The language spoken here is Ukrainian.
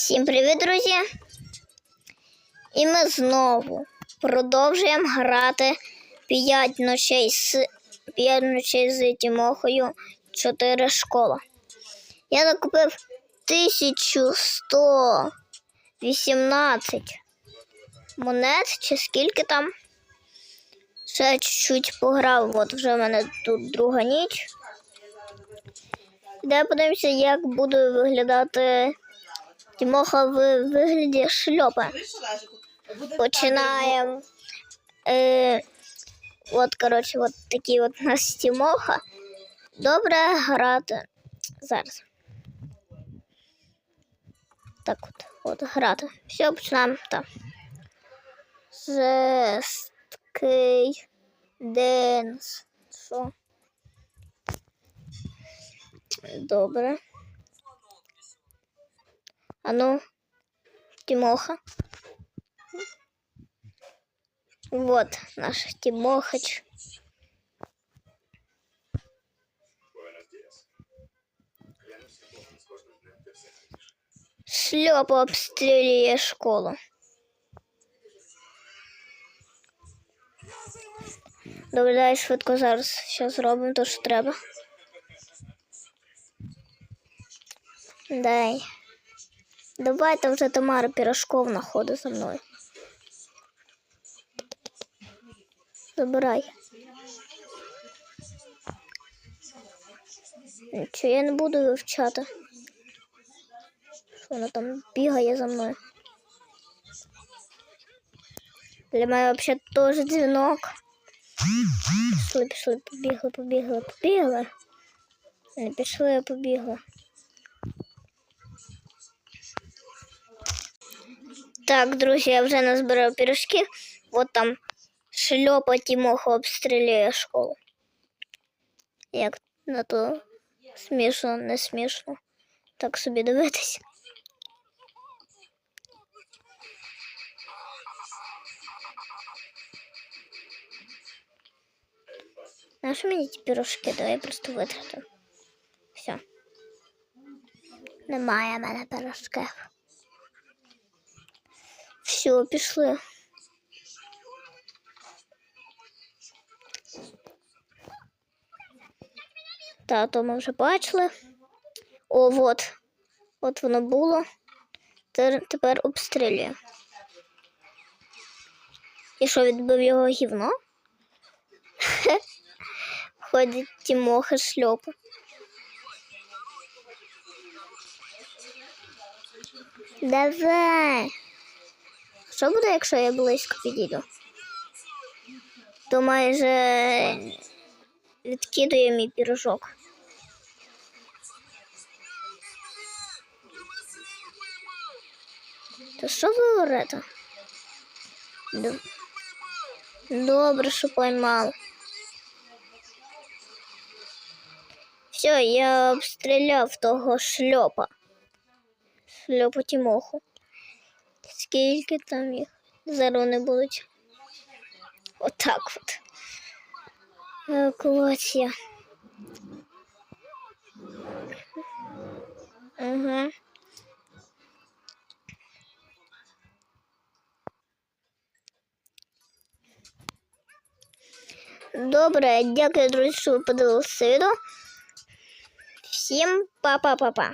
Всім привіт, друзі! І ми знову продовжуємо грати 5 ночей з 5 ночей з Тімохою 4 школа. Я накупив 1118 монет, чи скільки там. Ще чуть-чуть пограв, от вже в мене тут друга ніч. Де подивимося, як буде виглядати Тімоха в вигляді шльопа. Починаємо. Е, от, коротше, от такий от у нас Тімоха. Добре грати. Зараз. Так от, от грати. Все, починаємо. Так. Жесткий денс. Що? Добре. А ну, Тимоха. Вот наш Тимохач. Шльопа обстрілює школу. Добре, дай швидко зараз що зробимо, то що треба. Дай. Давай там вже Тамара Пірашковна ходить за мною. Забирай. Нічого я не буду вивчати. Що вона там бігає за мною. Для мене взагалі теж дзвінок. Пішли, пішли, побігли, побігли, побігли. Не пішли, побігли. Так, друзі, я вже назбирав пірожки. От там шльопа Тімоха обстрілює школу. Як на то смішно, не смішно. Так собі дивитись. Наші мені ті пірожки, давай я просто витрату. Все. Немає в мене пірожків. Все, пішли. Та, то ми вже бачили. О, от. От воно було. Тепер, тепер обстрілює. І що, відбив його гівно? Ходить Тімоха шльопа. Давай. Що буде, якщо я близько підійду? То майже відкидує мій пірожок. То що ви говорите? Добре, що поймав. Все, я обстріляв того шльопа. Шльопу Тімоху. Скільки там їх? Зараз не будуть. Отак от. Евакуація. Угу. Добре, дякую, друзі, що ви подивилися відео. Всім па-па-па-па.